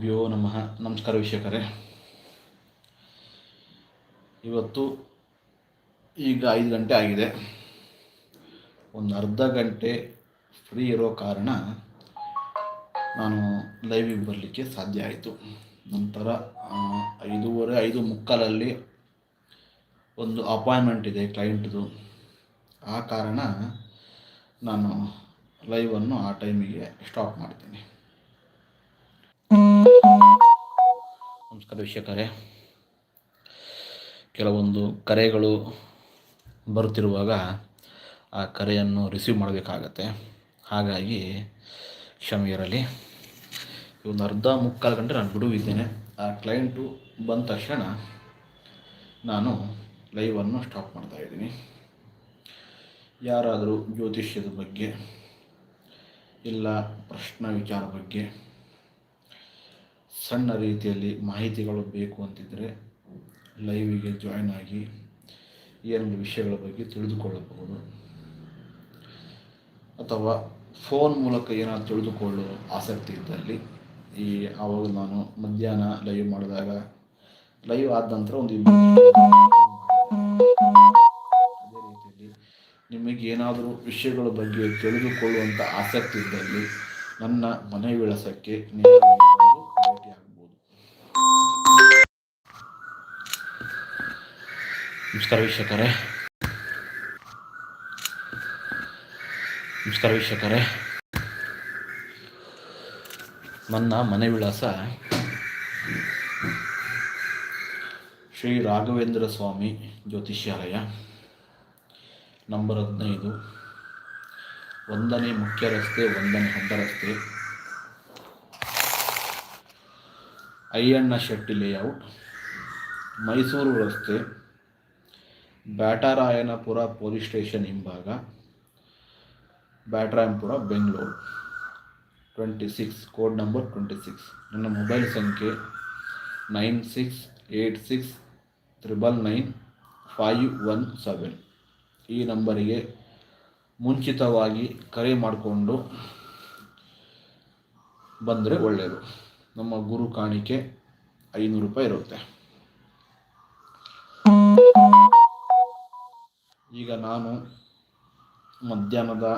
ಗುರುಭ್ಯೋ ನಮಃ. ನಮಸ್ಕಾರ ವೀಕ್ಷಕರೇ. ಇವತ್ತು ಈಗ ಐದು ಗಂಟೆ ಆಗಿದೆ. ಒಂದು ಅರ್ಧ ಗಂಟೆ ಫ್ರೀ ಇರೋ ಕಾರಣ ನಾನು ಲೈವಿಗೆ ಬರಲಿಕ್ಕೆ ಸಾಧ್ಯ ಆಯಿತು. ನಂತರ ಐದೂವರೆ, ಐದು ಮುಕ್ಕಾಲಲ್ಲಿ ಒಂದು ಅಪಾಯಿಂಟ್ಮೆಂಟ್ ಇದೆ ಕ್ಲೈಂಟ್ದು ಆ ಕಾರಣ ನಾನು ಲೈವನ್ನು ಆ ಟೈಮಿಗೆ ಸ್ಟಾಪ್ ಮಾಡ್ತೀನಿ. ನಮಸ್ಕಾರ ವೀಕ್ಷಕರೇ ಕೆಲವೊಂದು ಕರೆಗಳು ಬರುತ್ತಿರುವಾಗ ಆ ಕರೆಯನ್ನು ರಿಸೀವ್ ಮಾಡಬೇಕಾಗತ್ತೆ. ಹಾಗಾಗಿ ಕ್ಷಮೆ ಇರಲಿ. ಒಂದು ಅರ್ಧ ಮುಕ್ಕಾಲು ಗಂಟೆ ನಾನು ಬಿಡುವಿದ್ದೇನೆ. ಆ ಕ್ಲೈಂಟು ಬಂದ ತಕ್ಷಣ ನಾನು ಲೈವನ್ನು ಸ್ಟಾಪ್ ಮಾಡ್ತಾ ಇದ್ದೀನಿ. ಯಾರಾದರೂ ಜ್ಯೋತಿಷ್ಯದ ಬಗ್ಗೆ ಇಲ್ಲ ಪ್ರಶ್ನೆ ವಿಚಾರ ಬಗ್ಗೆ ಸಣ್ಣ ರೀತಿಯಲ್ಲಿ ಮಾಹಿತಿಗಳು ಬೇಕು ಅಂತಿದ್ದರೆ ಲೈವಿಗೆ ಜಾಯ್ನ್ ಆಗಿ ಏನೊಂದು ವಿಷಯಗಳ ಬಗ್ಗೆ ತಿಳಿದುಕೊಳ್ಳಬಹುದು. ಅಥವಾ ಫೋನ್ ಮೂಲಕ ಏನಾದರೂ ತಿಳಿದುಕೊಳ್ಳುವ ಆಸಕ್ತಿ ಇದ್ದಲ್ಲಿ ಈ ಆವಾಗ ನಾನು ಮಧ್ಯಾಹ್ನ ಲೈವ್ ಮಾಡಿದಾಗ ಲೈವ್ ಆದ ನಂತರ ಒಂದು ಅದೇ ರೀತಿಯಲ್ಲಿ ನಿಮಗೆ ಏನಾದರೂ ವಿಷಯಗಳ ಬಗ್ಗೆ ತಿಳಿದುಕೊಳ್ಳುವಂಥ ಆಸಕ್ತಿ ಇದ್ದಲ್ಲಿ ನನ್ನ ಮನೆ ವಿಳಾಸಕ್ಕೆ ನೇರವಾಗಿ ನಮಸ್ಕಾರ ವೀಕ್ಷಕರೇ. ನಮಸ್ಕಾರ ವೀಕ್ಷಕರೇ. ನನ್ನ ಮನೆ ವಿಳಾಸ ಶ್ರೀ ರಾಘವೇಂದ್ರ ಸ್ವಾಮಿ ಜ್ಯೋತಿಷ್ಯಾಲಯ, ನಂಬರ್ ಹದಿನೈದು, ಒಂದನೇ ಮುಖ್ಯ ರಸ್ತೆ, ಒಂದನೇ ಅಡ್ಡ ರಸ್ತೆ. ಅಯ್ಯಣ್ಣ ಶೆಟ್ಟಿ ಲೇಔಟ್ ಮೈಸೂರು ರಸ್ತೆ. ಬ್ಯಾಟರಾಯನಪುರ ಪೊಲೀಸ್ ಸ್ಟೇಷನ್ ಹಿಂಭಾಗ, Byatarayanapura, Bengaluru. Twenty six code number twenty six ನನ್ನ ಮೊಬೈಲ್ ಸಂಖ್ಯೆ nine six eight six triple nine five one seven ಈ ನಂಬರಿಗೆ ಮುಂಚಿತವಾಗಿ ಕರೆ ಮಾಡಿಕೊಂಡು ಬಂದರೆ ಒಳ್ಳೆಯದು ನಮ್ಮ ಗುರು ಕಾಣಿಕೆ ಐನೂರು ರೂಪಾಯಿ ಇರುತ್ತೆ. ಈಗ ನಾನು ಮಧ್ಯಾಹ್ನದ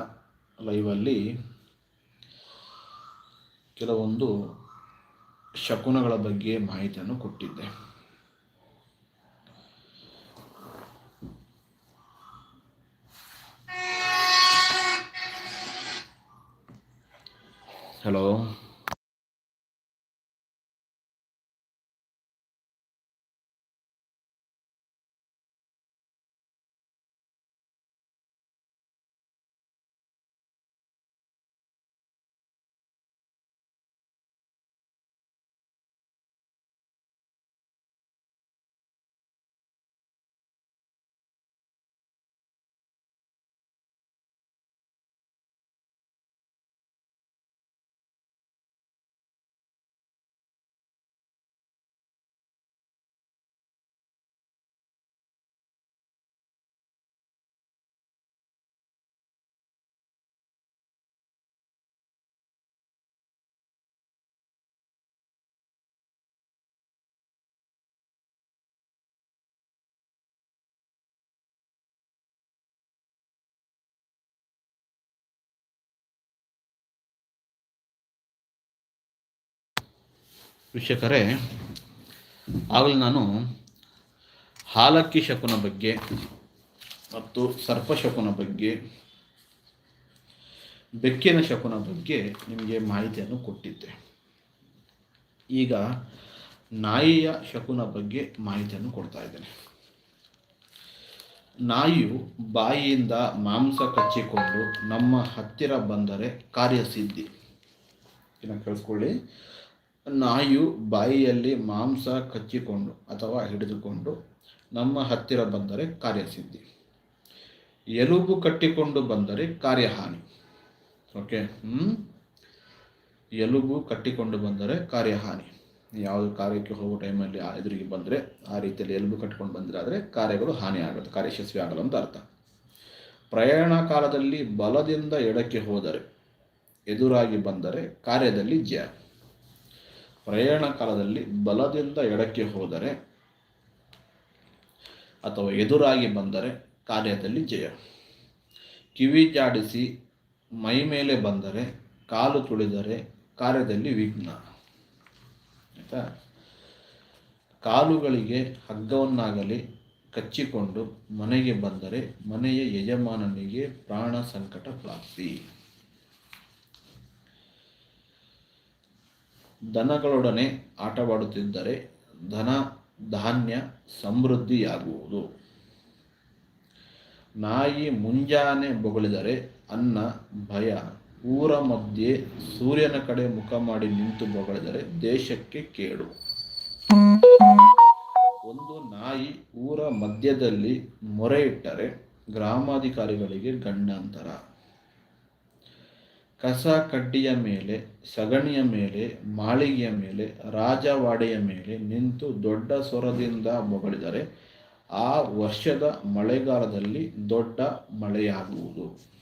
ಲೈವಲ್ಲಿ ಕೆಲವೊಂದು ಶಕುನಗಳ ಬಗ್ಗೆ ಮಾಹಿತಿಯನ್ನು ಕೊಟ್ಟಿದ್ದೆ. ಹಲೋ ವೀಕ್ಷಕರೇ, ಆಗಲೇ ನಾನು ಹಾಲಕ್ಕಿ ಶಕುನ ಬಗ್ಗೆ ಮತ್ತು ಸರ್ಪ ಶಕುನ ಬಗ್ಗೆ, ಬೆಕ್ಕಿನ ಶಕುನ ಬಗ್ಗೆ ನಿಮಗೆ ಮಾಹಿತಿಯನ್ನು ಕೊಟ್ಟಿದ್ದೆ. ಈಗ ನಾಯಿಯ ಶಕುನ ಬಗ್ಗೆ ಮಾಹಿತಿಯನ್ನು ಕೊಡ್ತಾ ಇದ್ದೇನೆ. ನಾಯಿಯು ಬಾಯಿಯಿಂದ ಮಾಂಸ ಕಚ್ಚಿಕೊಂಡು ನಮ್ಮ ಹತ್ತಿರ ಬಂದರೆ ಕಾರ್ಯಸಿದ್ಧಿ. ಇನ್ನು ಕೇಳಿಸ್ಕೊಳ್ಳಿ. ನಾಯಿಯು ಬಾಯಿಯಲ್ಲಿ ಮಾಂಸ ಕಚ್ಚಿಕೊಂಡು ಅಥವಾ ಹಿಡಿದುಕೊಂಡು ನಮ್ಮ ಹತ್ತಿರ ಬಂದರೆ ಕಾರ್ಯಸಿದ್ಧಿ. ಎಲುಬು ಕಟ್ಟಿಕೊಂಡು ಬಂದರೆ ಕಾರ್ಯಹಾನಿ. ಓಕೆ ಹ್ಞೂ ಎಲುಬು ಕಟ್ಟಿಕೊಂಡು ಬಂದರೆ ಕಾರ್ಯಹಾನಿ. ಯಾವುದು ಕಾರ್ಯಕ್ಕೆ ಹೋಗೋ ಟೈಮಲ್ಲಿ ಎದುರಿಗೆ ಬಂದರೆ ಆ ರೀತಿಯಲ್ಲಿ ಎಲುಬು ಕಟ್ಟಿಕೊಂಡು ಬಂದರೆ ಆದರೆ ಕಾರ್ಯಗಳು ಹಾನಿ ಆಗುತ್ತೆ, ಕಾರ್ಯಶಸ್ವಿ ಆಗಲ್ಲ ಅಂತ ಅರ್ಥ. ಪ್ರಯಾಣ ಕಾಲದಲ್ಲಿ ಬಲದಿಂದ ಎಡಕ್ಕೆ ಹೋದರೆ, ಎದುರಾಗಿ ಬಂದರೆ ಕಾರ್ಯದಲ್ಲಿ ಜಯ. ಪ್ರಯಾಣ ಕಾಲದಲ್ಲಿ ಬಲದಿಂದ ಎಡಕ್ಕೆ ಹೋದರೆ ಅಥವಾ ಎದುರಾಗಿ ಬಂದರೆ ಕಾರ್ಯದಲ್ಲಿ ಜಯ. ಕಿವಿ ಜಾಡಿಸಿ ಮೈ ಮೇಲೆ ಬಂದರೆ ಕಾಲು ತುಳಿದರೆ ಕಾರ್ಯದಲ್ಲಿ ವಿಘ್ನ. ಆಯಿತಾ? ಕಾಲುಗಳಿಗೆ ಹಗ್ಗವನ್ನಾಗಲಿ ಕಚ್ಚಿಕೊಂಡು ಮನೆಗೆ ಬಂದರೆ ಮನೆಯ ಯಜಮಾನನಿಗೆ ಪ್ರಾಣ ಸಂಕಟ ಪ್ರಾಪ್ತಿ. ದನಗಳೊಡನೆ ಆಟವಾಡುತ್ತಿದ್ದರೆ ಧನ, ಧಾನ್ಯ ಸಮೃದ್ಧಿಯಾಗುವುದು. ನಾಯಿ ಮುಂಜಾನೆ ಬೊಗಳಿದರೆ ಅನ್ನ, ಭಯ. ಊರ ಮಧ್ಯೆ ಸೂರ್ಯನ ಕಡೆ ಮುಖ ಮಾಡಿ ನಿಂತು ಬೊಗಳಿದರೆ ದೇಶಕ್ಕೆ ಕೇಡು. ಒಂದು ನಾಯಿ ಊರ ಮಧ್ಯದಲ್ಲಿ ಮೊರೆ ಇಟ್ಟರೆ ಗ್ರಾಮಾಧಿಕಾರಿಗಳಿಗೆ ಗಂಡಾಂತರ. ಕಸ ಕಡ್ಡಿಯ ಮೇಲೆ, ಸಗಣಿಯ ಮೇಲೆ, ಮಾಳಿಗೆಯ ಮೇಲೆ, ರಾಜವಾಡೆಯ ಮೇಲೆ ನಿಂತು ದೊಡ್ಡ ಸ್ವರದಿಂದ ಬೊಗಳಿದರೆ ಆ ವರ್ಷದ ಮಳೆಗಾಲದಲ್ಲಿ ದೊಡ್ಡ ಮಳೆಯಾಗುವುದು.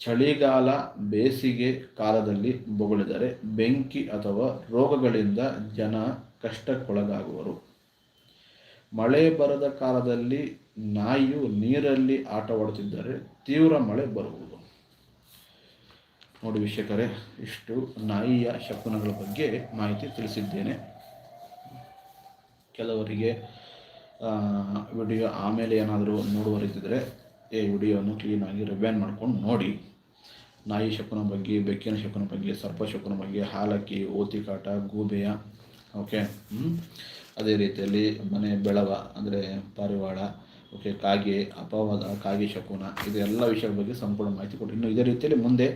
ಚಳಿಗಾಲ ಬೇಸಿಗೆ ಕಾಲದಲ್ಲಿ ಬೊಗಳಿದರೆ ಬೆಂಕಿ ಅಥವಾ ರೋಗಗಳಿಂದ ಜನ ಕಷ್ಟಕ್ಕೊಳಗಾಗುವರು. ಮಳೆ ಬರದ ಕಾಲದಲ್ಲಿ ನಾಯಿಯು ನೀರಲ್ಲಿ ಆಟವಾಡುತ್ತಿದ್ದರೆ ತೀವ್ರ ಮಳೆ ಬರುವುದು. ನೋಡಿ ವೀಕ್ಷಕರೇ, ಇಷ್ಟು ನಾಯಿಯ ಶಕುನಗಳ ಬಗ್ಗೆ ಮಾಹಿತಿ ತಿಳಿಸಿದ್ದೇನೆ. ಕೆಲವರಿಗೆ ವಿಡಿಯೋ ಆಮೇಲೆ ಏನಾದರೂ ನೋಡುವರಿದ್ದರೆ ಈ ವಿಡಿಯೋವನ್ನು ಕ್ಲೀನಾಗಿ ರಿವ್ಯಾನ್ ಮಾಡ್ಕೊಂಡು ನೋಡಿ. ನಾಯಿ ಶಕುನ ಬಗ್ಗೆ, ಬೆಕ್ಕಿನ ಶಕುನ ಬಗ್ಗೆ, ಸರ್ಪ ಶಕುನ ಬಗ್ಗೆ, ಹಾಲಕ್ಕಿ ಓತಿಕಾಟ ಗೂಬೆಯ, ಓಕೆ ಅದೇ ರೀತಿಯಲ್ಲಿ ಮನೆ ಬೆಳವ, ಅಂದರೆ ಪಾರಿವಾಳ ಓಕೆ ಕಾಗೆ, ಅಪವಾದ, ಕಾಗೆ ಶಕುನ ಇದೆಲ್ಲ ವಿಷಯಗಳ ಬಗ್ಗೆ ಸಂಪೂರ್ಣ ಮಾಹಿತಿ ಕೊಟ್ಟು ಇನ್ನು ಇದೇ ರೀತಿಯಲ್ಲಿ ಮುಂದೆ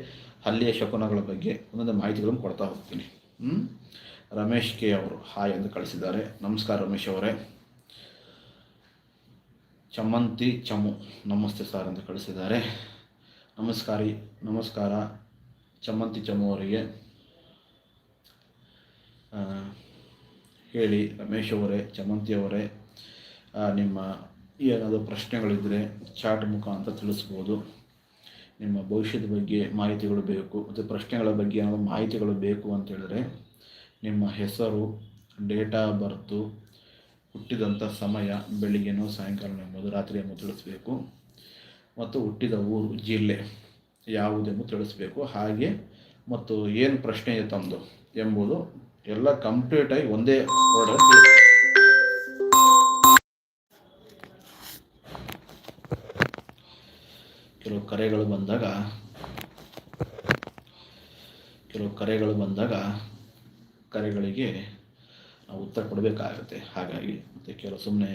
ಹಳ್ಳಿಯ ಶಕುನಗಳ ಬಗ್ಗೆ ಒಂದೊಂದು ಮಾಹಿತಿಗಳನ್ನು ಕೊಡ್ತಾ ಹೋಗ್ತೀನಿ. ರಮೇಶ್ ಕೆ ಅವರು, ಹಾಯ್ ಎಂದು ಕಳಿಸಿದ್ದಾರೆ. ನಮಸ್ಕಾರ ರಮೇಶ್ ಅವರೇ. ಚಮಂತಿ ಚಮು, ನಮಸ್ತೆ ಸರ್ ಅಂತ ಕಳಿಸಿದ್ದಾರೆ. ನಮಸ್ಕಾರಿ, ನಮಸ್ಕಾರ. ಚಮಂತಿ ಚಮು ಅವರಿಗೆ. ಹೇಳಿ ರಮೇಶ್ ಅವರೇ, ಚಮಂತಿ ಅವರೇ ನಿಮ್ಮ ಏನಾದರೂ ಪ್ರಶ್ನೆಗಳಿದ್ದರೆ ಚಾಟ್ ಮುಖಾಂತರ ತಿಳಿಸ್ಬೋದು. ನಿಮ್ಮ ಭವಿಷ್ಯದ ಬಗ್ಗೆ ಮಾಹಿತಿಗಳು ಬೇಕು, ಮತ್ತು ಪ್ರಶ್ನೆಗಳ ಬಗ್ಗೆ ಏನಾದರೂ ಮಾಹಿತಿಗಳು ಬೇಕು ಅಂತೇಳಿದ್ರೆ ನಿಮ್ಮ ಹೆಸರು, ಡೇಟ್ ಆಫ್ ಬರ್ತು, ಹುಟ್ಟಿದಂಥ ಸಮಯ, ಬೆಳಿಗ್ಗೆನೋ ಸಾಯಂಕಾಲ ಎಂಬುದು ರಾತ್ರಿ ಎಂಬುದು ತಿಳಿಸ್ಬೇಕು. ಮತ್ತು ಹುಟ್ಟಿದ ಊರು, ಜಿಲ್ಲೆ ಯಾವುದೆಂದು ತಿಳಿಸ್ಬೇಕು. ಹಾಗೆ ಮತ್ತು ಏನು ಪ್ರಶ್ನೆ ತಮ್ಮದು ಎಂಬುದು ಎಲ್ಲ ಕಂಪ್ಲೀಟಾಗಿ ಒಂದೇ ಆರ್ಡರ್ ಕೆಲವು ಕರೆಗಳು ಬಂದಾಗ, ಕೆಲವು ಕರೆಗಳು ಬಂದಾಗ ಕರೆಗಳಿಗೆ ನಾವು ಉತ್ತರ ಕೊಡಬೇಕಾಗುತ್ತೆ. ಹಾಗಾಗಿ ಮತ್ತು ಕೆಲವು ಸುಮ್ಮನೆ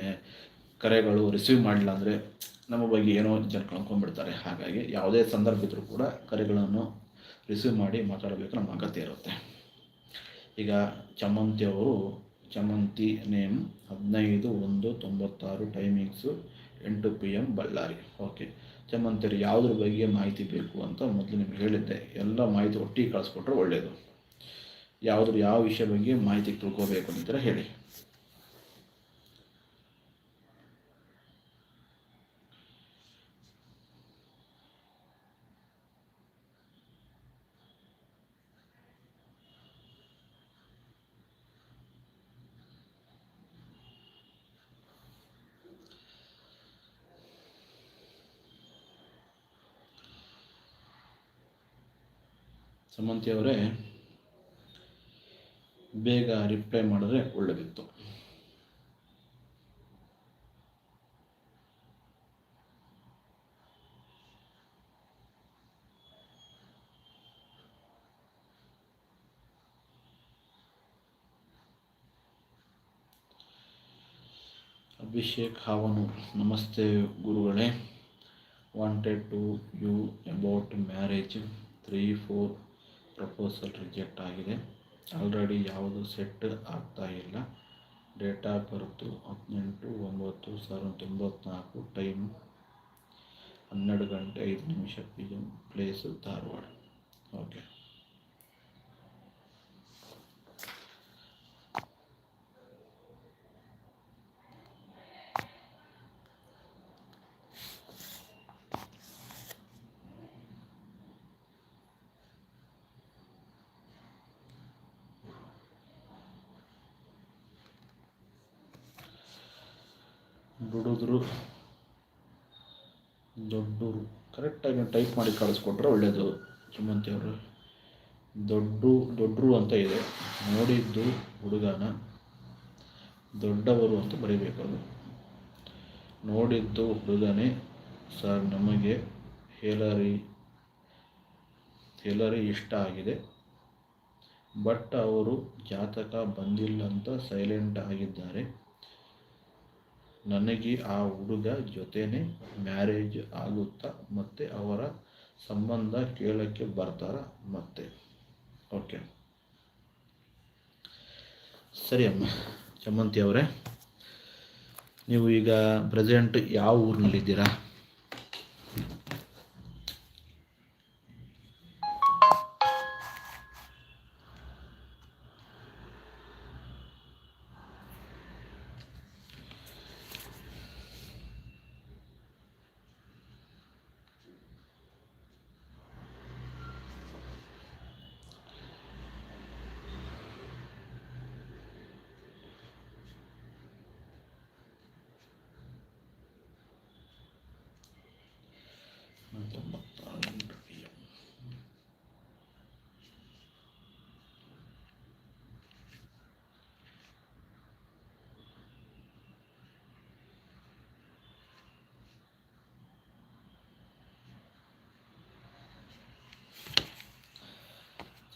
ಕರೆಗಳು ರಿಸೀವ್ ಮಾಡಲಿಲ್ಲ ಅಂದರೆ ನಮ್ಮ ಬಗ್ಗೆ ಏನೋ ಜನ ಕಳ್ಕೊಂಡ್ಬಿಡ್ತಾರೆ. ಹಾಗಾಗಿ ಯಾವುದೇ ಸಂದರ್ಭ ಇದ್ದರೂ ಕೂಡ ಕರೆಗಳನ್ನು ರಿಸೀವ್ ಮಾಡಿ ಮಾತಾಡಬೇಕು ನಮ್ಮ ಅಗತ್ಯ ಇರುತ್ತೆ. ಈಗ ಚಮಂತಿ ಅವರು ಚಮಂತಿ ನೇಮ್ ಹದಿನೈದು ಒಂದು ತೊಂಬತ್ತಾರು ಟೈಮಿಂಗ್ಸು ಎಂಟು ಪಿ ಎಂ ಬಳ್ಳಾರಿ. ಓಕೆ. ಚಮಂತಿಯರು ಯಾವುದ್ರ ಬಗ್ಗೆ ಮಾಹಿತಿ ಬೇಕು ಅಂತ ಮೊದಲು ನಿಮ್ಗೆ ಹೇಳಿದ್ದೆ. ಎಲ್ಲ ಮಾಹಿತಿ ಒಟ್ಟಿಗೆ ಕಳಿಸ್ಕೊಟ್ರೆ ಒಳ್ಳೆಯದು ಯಾವುದ್ರ ಯಾವ ವಿಷಯ ಬಗ್ಗೆ ಮಾಹಿತಿ ತಿಳ್ಕೋಬೇಕು ಅಂತಾರೆ ಹೇಳಿ. ಸಮಂತಿಯವರೇ ಬೇಗ ರಿಪ್ಲೈ ಮಾಡಿದ್ರೆ ಒಳ್ಳೆದಿತ್ತು. ಅಭಿಷೇಕ್ ಹಾವನು, ನಮಸ್ತೆ ಗುರುಗಳೇ. Wanted to you about marriage three four proposal reject ಆಗಿದೆ. ಆಲ್ರೆಡಿ ಯಾವುದು ಸೆಟ್ ಆಗ್ತಾ ಇಲ್ಲ. ಡೇಟ್ ಆಫ್ ಬರ್ತು ಹದಿನೆಂಟು, ಒಂಬತ್ತು, ಸಾವಿರದ ತೊಂಬತ್ನಾಲ್ಕು ಟೈಮ್ ಹನ್ನೆರಡು ಗಂಟೆ ಐದು ನಿಮಿಷ P M place Dharwad. Okay ದುಡಿದ್ರು ದೊಡ್ಡರು. ಕರೆಕ್ಟಾಗಿ ಟೈಪ್ ಮಾಡಿ ಕಳಿಸ್ಕೊಟ್ರೆ ಒಳ್ಳೆಯದು ಸುಮಂತಿ ಅವರು. ದೊಡ್ಡ ದೊಡ್ಡರು ಅಂತ ಇದೆ. ನೋಡಿದ್ದು ಹುಡುಗನ. ದೊಡ್ಡವರು ಅಂತ ಬರೀಬೇಕು ಅದು. ನೋಡಿದ್ದು ಹುಡುಗನೇ. ಸರ್, ನಮಗೆ ಹೇಲರಿ ಹೇಲರಿ ಇಷ್ಟ ಆಗಿದೆ. ಬಟ್ ಅವರು ಜಾತಕ ಬಂದಿಲ್ಲ ಅಂತ ಸೈಲೆಂಟ್ ಆಗಿದ್ದಾರೆ. ನನಗೆ ಆ ಹುಡುಗ ಜೊತೆನೇ ಮ್ಯಾರೇಜ್ ಆಗುತ್ತಾ ಮತ್ತು ಅವರ ಸಂಬಂಧ ಕೇಳೋಕ್ಕೆ ಬರ್ತಾರ? ಮತ್ತೆ. ಓಕೆ ಸರಿ ಅಮ್ಮ. ಚಮಂತಿ ಅವರೇ, ನೀವು ಈಗ ಪ್ರೆಸೆಂಟ್ ಯಾವ ಊರಿನಲ್ಲಿದ್ದೀರಾ?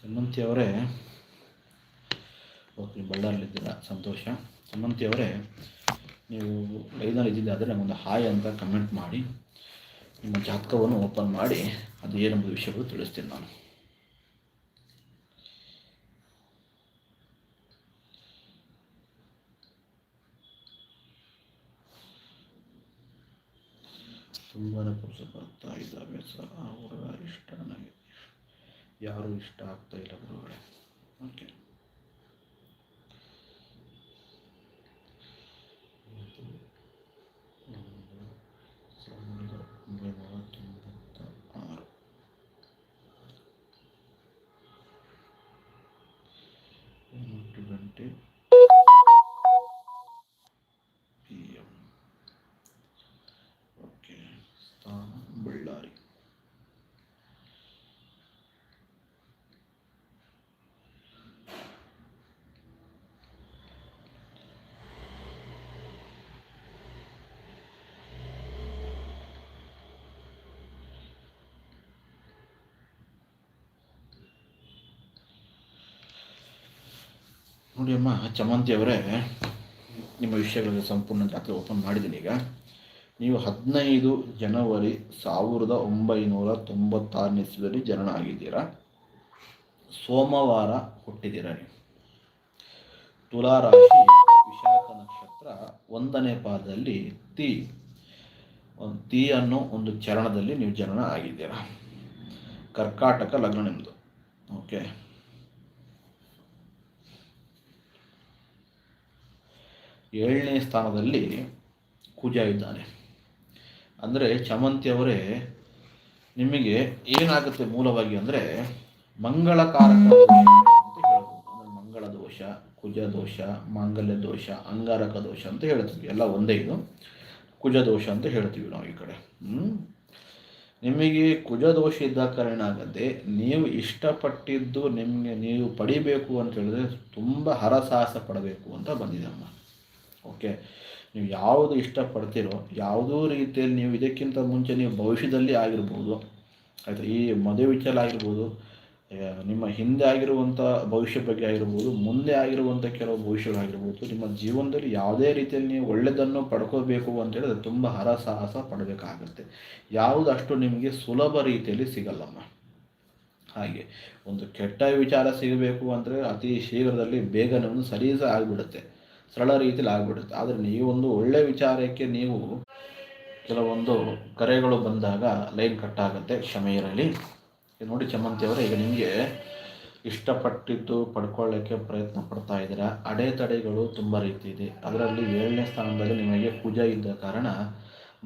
ಚಮಂತಿ ಅವರೇ, ಓಕೆ ಬಳ್ಳಾರಲ್ಲಿದ್ದೀರ ಸಂತೋಷ. ಚಮಂತಿ ಅವರೇ, ನೀವು ಲೈನಲ್ಲಿ ಇದ್ದಿದ್ದಾದರೆ ನಮಗೊಂದು ಹಾಯ್ ಅಂತ ಕಮೆಂಟ್ ಮಾಡಿ. ನಿಮ್ಮ ಜಾತಕವನ್ನು ಓಪನ್ ಮಾಡಿ ಅದು ಏನೆಂಬ ವಿಷಯಗಳು ತಿಳಿಸ್ತೀನಿ ನಾನು. ತುಂಬಾ ಪುರುಷ ಬರ್ತಾ ಇದ್ದಾವೆ ಸರ್. ಅವರ ಇಷ್ಟ ನನಗೆ. ಯಾರೂ ಇಷ್ಟ ಆಗ್ತಾ ಇಲ್ಲ ಗುರುಗಳೇ. ಓಕೆ ಸಾವಿರದ ಒಂಬೈನೂರ ತೊಂಬತ್ತ ಆರು ಎಂಟು ಗಂಟೆ ಪಿ ಎಂ ಓಕೆ ಸ್ಥಾನ ಬಳ್ಳಾರಿ ನೋಡಿ ಅಮ್ಮ, ಚಮಂತಿ ಅವರೇ, ನಿಮ್ಮ ವಿಷಯಗಳಲ್ಲಿ ಸಂಪೂರ್ಣ ಜಾತ್ರೆ ಓಪನ್ ಮಾಡಿದ್ದೀನಿ ಈಗ. ನೀವು ಹದಿನೈದು ಜನವರಿ ಸಾವಿರದ ಒಂಬೈನೂರ ತೊಂಬತ್ತಾರನೇ ಇಸ್ವಿಯಲ್ಲಿ ಜನನ ಆಗಿದ್ದೀರಾ? ಸೋಮವಾರ ಹುಟ್ಟಿದ್ದೀರಾ ನೀವು? ತುಲಾರಾಶಿ, ವಿಶಾಖ ನಕ್ಷತ್ರ ಒಂದನೇ ಪಾದದಲ್ಲಿ ತಿ, ಒಂದು ತಿ ಅನ್ನೋ ಒಂದು ಚರಣದಲ್ಲಿ ನೀವು ಜನನ ಆಗಿದ್ದೀರಾ. ಕರ್ಕಾಟಕ ಲಗ್ನ ನಿಮ್ಮದು ಓಕೆ ಏಳನೇ ಸ್ಥಾನದಲ್ಲಿ ಕುಜ ಇದ್ದಾನೆ. ಅಂದರೆ ಚಮಂತಿ ಅವರೇ ನಿಮಗೆ ಏನಾಗುತ್ತೆ ಮೂಲವಾಗಿ ಅಂದರೆ ಮಂಗಳಕಾರಕ ಅಂತ ಹೇಳ್ಬೋದು. ಅಂದರೆ ಮಂಗಳ ದೋಷ, ಕುಜ ದೋಷ, ಮಾಂಗಲ್ಯ ದೋಷ, ಅಂಗಾರಕ ದೋಷ ಅಂತ ಹೇಳ್ತೀವಿ. ಎಲ್ಲ ಒಂದೇ ಇದು. ಕುಜ ದೋಷ ಅಂತ ಹೇಳ್ತೀವಿ ನಾವು ಈ ಕಡೆ. ನಿಮಗೆ ಕುಜ ದೋಷ ಇದ್ದ ಕಾರಣ ಆಗದೆ ನೀವು ಇಷ್ಟಪಟ್ಟಿದ್ದು ನಿಮಗೆ ನೀವು ಪಡಿಬೇಕು ಅಂತ ಹೇಳಿದ್ರೆ ತುಂಬ ಹರಸಾಹಸ ಪಡಬೇಕು ಅಂತ ಬಂದಿದೆ ಅಮ್ಮ. ಓಕೆ? ನೀವು ಯಾವುದು ಇಷ್ಟಪಡ್ತೀರೋ, ಯಾವುದೋ ರೀತಿಯಲ್ಲಿ ನೀವು ಇದಕ್ಕಿಂತ ಮುಂಚೆ ನೀವು ಭವಿಷ್ಯದಲ್ಲಿ ಆಗಿರ್ಬೋದು, ಆಯಿತಾ, ಈ ಮದುವೆ ವಿಚಾರ ಆಗಿರ್ಬೋದು ನಿಮ್ಮ ಹಿಂದೆ ಆಗಿರುವಂಥ ಭವಿಷ್ಯ ಬಗ್ಗೆ ಆಗಿರ್ಬೋದು, ಮುಂದೆ ಆಗಿರುವಂಥ ಕೆಲವು ಭವಿಷ್ಯಗಳಾಗಿರ್ಬೋದು ನಿಮ್ಮ ಜೀವನದಲ್ಲಿ ಯಾವುದೇ ರೀತಿಯಲ್ಲಿ ನೀವು ಒಳ್ಳೆಯದನ್ನು ಪಡ್ಕೋಬೇಕು ಅಂತ ಹೇಳಿದ್ರೆ ತುಂಬ ಹರಸಾಹಸ ಪಡಬೇಕಾಗುತ್ತೆ. ಯಾವುದು ಅಷ್ಟು ನಿಮಗೆ ಸುಲಭ ರೀತಿಯಲ್ಲಿ ಸಿಗಲ್ಲಮ್ಮ. ಹಾಗೆ, ಒಂದು ಕೆಟ್ಟ ವಿಚಾರ ಸಿಗಬೇಕು ಅಂದರೆ ಅತಿ ಶೀಘ್ರದಲ್ಲಿ ಬೇಗನೆ ಒಂದು ಸಲೀಸ ಆಗಿಬಿಡುತ್ತೆ. ಸರಳ ರೀತಿಯಲ್ಲಿ ಆಗಿಬಿಡುತ್ತೆ. ಆದರೆ ನೀವೊಂದು ಒಳ್ಳೆಯ ವಿಚಾರಕ್ಕೆ ನೀವು ಕೆಲವೊಂದು ಕರೆಗಳು ಬಂದಾಗ ಲೈನ್ ಕಟ್ ಆಗುತ್ತೆ ಕ್ಷಮೆ ಇರಲಿ. ನೋಡಿ ಚಮಂತಿ ಅವರೇ, ಈಗ ನಿಮಗೆ ಇಷ್ಟಪಟ್ಟಿದ್ದು ಪಡ್ಕೊಳ್ಳೋಕ್ಕೆ ಪ್ರಯತ್ನ ಪಡ್ತಾ ಇದ್ದೀರಾ? ಅಡೆತಡೆಗಳು ತುಂಬ ರೀತಿ ಇದೆ. ಅದರಲ್ಲಿ ಏಳನೇ ಸ್ಥಾನದಲ್ಲಿ ನಿಮಗೆ ಪೂಜೆ ಇದ್ದ ಕಾರಣ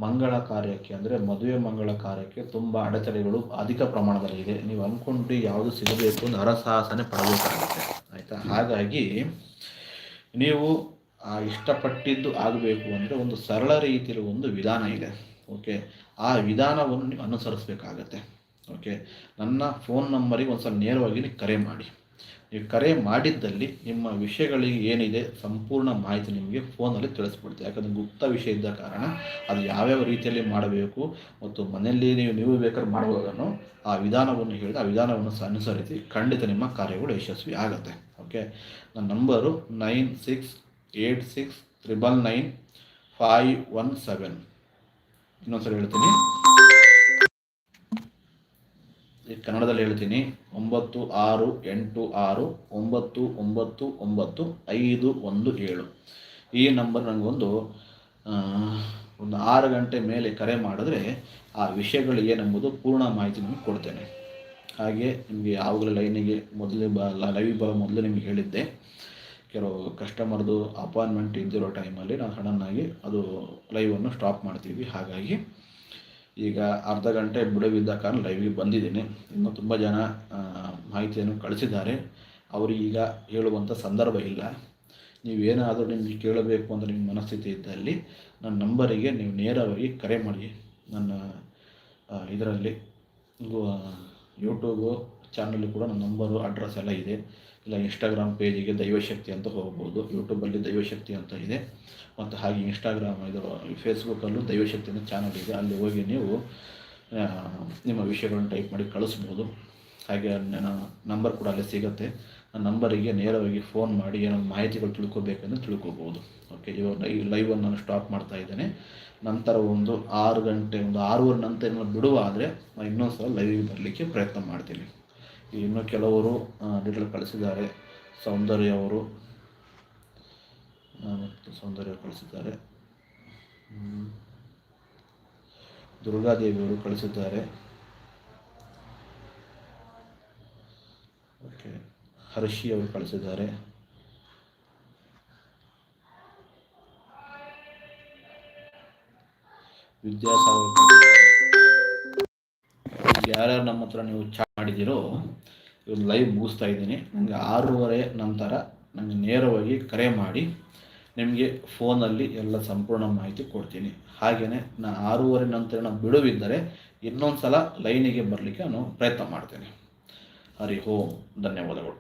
ಮಂಗಳ ಕಾರ್ಯಕ್ಕೆ ಅಂದರೆ ಮದುವೆ ಮಂಗಳ ಕಾರ್ಯಕ್ಕೆ ತುಂಬ ಅಡೆತಡೆಗಳು ಅಧಿಕ ಪ್ರಮಾಣದಲ್ಲಿ ಇದೆ. ನೀವು ಅಂದ್ಕೊಂಡು ಯಾವುದು ಸಿಗಬೇಕು ಅಂತ ಹರಸಾಹಸನೆ ಪಡಬೇಕಾಗುತ್ತೆ. ಆಯಿತಾ? ಹಾಗಾಗಿ ನೀವು ಇಷ್ಟಪಟ್ಟಿದ್ದು ಆಗಬೇಕು ಅಂದರೆ ಒಂದು ಸರಳ ರೀತಿಯಲ್ಲಿ ಒಂದು ವಿಧಾನ ಇದೆ. ಓಕೆ ಆ ವಿಧಾನವನ್ನು ನೀವು ಅನುಸರಿಸಬೇಕಾಗತ್ತೆ. ಓಕೆ ನನ್ನ ಫೋನ್ ನಂಬರಿಗೆ ಒಂದು ಸಲ ನೇರವಾಗಿ ನೀವು ಕರೆ ಮಾಡಿ. ನೀವು ಕರೆ ಮಾಡಿದ್ದಲ್ಲಿ ನಿಮ್ಮ ವಿಷಯಗಳಿಗೆ ಏನಿದೆ ಸಂಪೂರ್ಣ ಮಾಹಿತಿ ನಿಮಗೆ ಫೋನಲ್ಲಿ ತಿಳಿಸ್ಬಿಡ್ತೀವಿ ಯಾಕಂದರೆ ಗುಪ್ತ ವಿಷಯ ಇದ್ದ ಕಾರಣ ಅದು ಯಾವ್ಯಾವ ರೀತಿಯಲ್ಲಿ ಮಾಡಬೇಕು ಮತ್ತು ಮನೆಯಲ್ಲಿ ನೀವು ನೀವು ಬೇಕಾದ್ರೆ ಮಾಡುವಾಗನು ಆ ವಿಧಾನವನ್ನು ಹೇಳಿದ ಆ ವಿಧಾನವನ್ನು ಅನುಸರಿಸಿ ಖಂಡಿತ ನಿಮ್ಮ ಕಾರ್ಯಗಳು ಯಶಸ್ವಿ ಆಗುತ್ತೆ. ಓಕೆ ನನ್ನ number nine six eight six triple nine five one seven. ಇನ್ನೊಂದ್ಸಲ ಹೇಳ್ತೀನಿ. ಕನ್ನಡದಲ್ಲಿ ಹೇಳ್ತೀನಿ. ಒಂಬತ್ತು ಆರು ಎಂಟು ಆರು ಒಂಬತ್ತು ಒಂಬತ್ತು ಒಂಬತ್ತು ಐದು ಒಂದು ಏಳು. ಈ ನಂಬರ್ ನನಗೊಂದು ಒಂದು ಆರು ಗಂಟೆ ಮೇಲೆ ಕರೆ ಮಾಡಿದ್ರೆ ಆ ವಿಷಯಗಳು ಏನೆಂಬುದು ಪೂರ್ಣ ಮಾಹಿತಿ ನಿಮಗೆ ಕೊಡ್ತೇನೆ. ಹಾಗೆ ನಿಮಗೆ ಯಾವಾಗಲೂ ಲೈನಿಗೆ ಮೊದಲೇ ಬಾ ಲೈವ್ ಬಾ ಮೊದಲು ನಿಮಗೆ ಹೇಳಿದ್ದೆ. ಕೆಲವು ಕಸ್ಟಮರ್ದು ಅಪಾಯಿಂಟ್ಮೆಂಟ್ ಇದ್ದಿರೋ ಟೈಮಲ್ಲಿ ನಾವು ಸಡನ್ನಾಗಿ ಅದು ಲೈವನ್ನು ಸ್ಟಾಪ್ ಮಾಡ್ತೀವಿ. ಹಾಗಾಗಿ ಈಗ ಅರ್ಧ ಗಂಟೆ ಬಿಡುವಿದ್ದ ಕಾರಣ ಲೈವಿಗೆ ಬಂದಿದ್ದೀನಿ. ಇನ್ನೂ ತುಂಬ ಜನ ಮಾಹಿತಿಯನ್ನು ಕಳಿಸಿದ್ದಾರೆ. ಅವರೀಗ ಹೇಳುವಂಥ ಸಂದರ್ಭ ಇಲ್ಲ. ನೀವೇನಾದರೂ ನಿಮಗೆ ಕೇಳಬೇಕು ಅಂತ ನಿಮ್ಮ ಮನಸ್ಥಿತಿ ಇದ್ದಲ್ಲಿ ನನ್ನ ನಂಬರಿಗೆ ನೀವು ನೇರವಾಗಿ ಕರೆ ಮಾಡಿ. ನನ್ನ ಇದರಲ್ಲಿ ಯೂಟ್ಯೂಬು ಚಾನಲ್ ಕೂಡ ನನ್ನ ನಂಬರು ಅಡ್ರೆಸ್ ಎಲ್ಲ ಇದೆ. ಇಲ್ಲ ಇನ್ಸ್ಟಾಗ್ರಾಮ್ ಪೇಜಿಗೆ ದೈವಶಕ್ತಿ ಅಂತ ಹೋಗ್ಬೋದು. ಯೂಟ್ಯೂಬಲ್ಲಿ ದೈವಶಕ್ತಿ ಅಂತ ಇದೆ. ಮತ್ತು ಹಾಗೆ ಇನ್ಸ್ಟಾಗ್ರಾಮ್ ಇದು ಫೇಸ್ಬುಕ್ಕಲ್ಲೂ ದೈವಶಕ್ತಿ ಅಂತ ಚಾನಲ್ ಇದೆ. ಅಲ್ಲಿ ಹೋಗಿ ನೀವು ನಿಮ್ಮ ವಿಷಯಗಳನ್ನು ಟೈಪ್ ಮಾಡಿ ಕಳಿಸ್ಬೋದು. ಹಾಗೆ, ನನ್ನ ನಂಬರ್ ಕೂಡ ಅಲ್ಲಿ ಸಿಗುತ್ತೆ. ನಂಬರಿಗೆ ನೇರವಾಗಿ ಫೋನ್ ಮಾಡಿ ಏನೋ ಮಾಹಿತಿಗಳು ತಿಳ್ಕೊಬೇಕಂದ್ರೆ ತಿಳ್ಕೊಬೋದು. ಓಕೆ ಇವಾಗ ಲೈವ್ ಲೈವನ್ನು ನಾನು ಸ್ಟಾಪ್ ಮಾಡ್ತಾ ಇದ್ದೇನೆ. ನಂತರ ಒಂದು ಆರು ಗಂಟೆ, ಒಂದು ಆರೂವರೆ ನಂತರ ಏನಾದ್ರು ಬಿಡುವ ಆದರೆ ನಾನು ಇನ್ನೊಂದು ಸಲ ಲೈವಿಗೆ ಬರಲಿಕ್ಕೆ ಪ್ರಯತ್ನ ಮಾಡ್ತೀನಿ. ಇನ್ನೂ ಕೆಲವರು ಡೀಟೇಲ್ ಕಳಿಸಿದ್ದಾರೆ. ಸೌಂದರ್ಯ ಅವರು ಮತ್ತು ಸೌಂದರ್ಯ ಕಳಿಸಿದ್ದಾರೆ. ದುರ್ಗಾದೇವಿಯವರು ಕಳಿಸಿದ್ದಾರೆ ಓಕೆ ಹರ್ಷಿ ಅವರು ಕಳಿಸಿದ್ದಾರೆ. ವಿದ್ಯಾಸಾಗರ್ ಯಾರ್ಯಾರು ನಮ್ಮ ಹತ್ರ ನೀವು ಚಾ ಮಾಡಿದ್ದೀರೋ ಇವತ್ತು ಲೈವ್ ಮುಗಿಸ್ತಾ ಇದ್ದೀನಿ. ನನಗೆ ಆರೂವರೆ ನಂತರ ನನಗೆ ನೇರವಾಗಿ ಕರೆ ಮಾಡಿ, ನಿಮಗೆ ಫೋನಲ್ಲಿ ಎಲ್ಲ ಸಂಪೂರ್ಣ ಮಾಹಿತಿ ಕೊಡ್ತೀನಿ. ಹಾಗೆಯೇ ನಾನು ಆರೂವರೆ ನಂತರ ನಾನು ಬಿಡುವಿದ್ದರೆ ಇನ್ನೊಂದು ಸಲ ಲೈನಿಗೆ ಬರಲಿಕ್ಕೆ ನಾನು ಪ್ರಯತ್ನ ಮಾಡ್ತೇನೆ. ಹರಿ ಓಂ ಧನ್ಯವಾದಗಳು.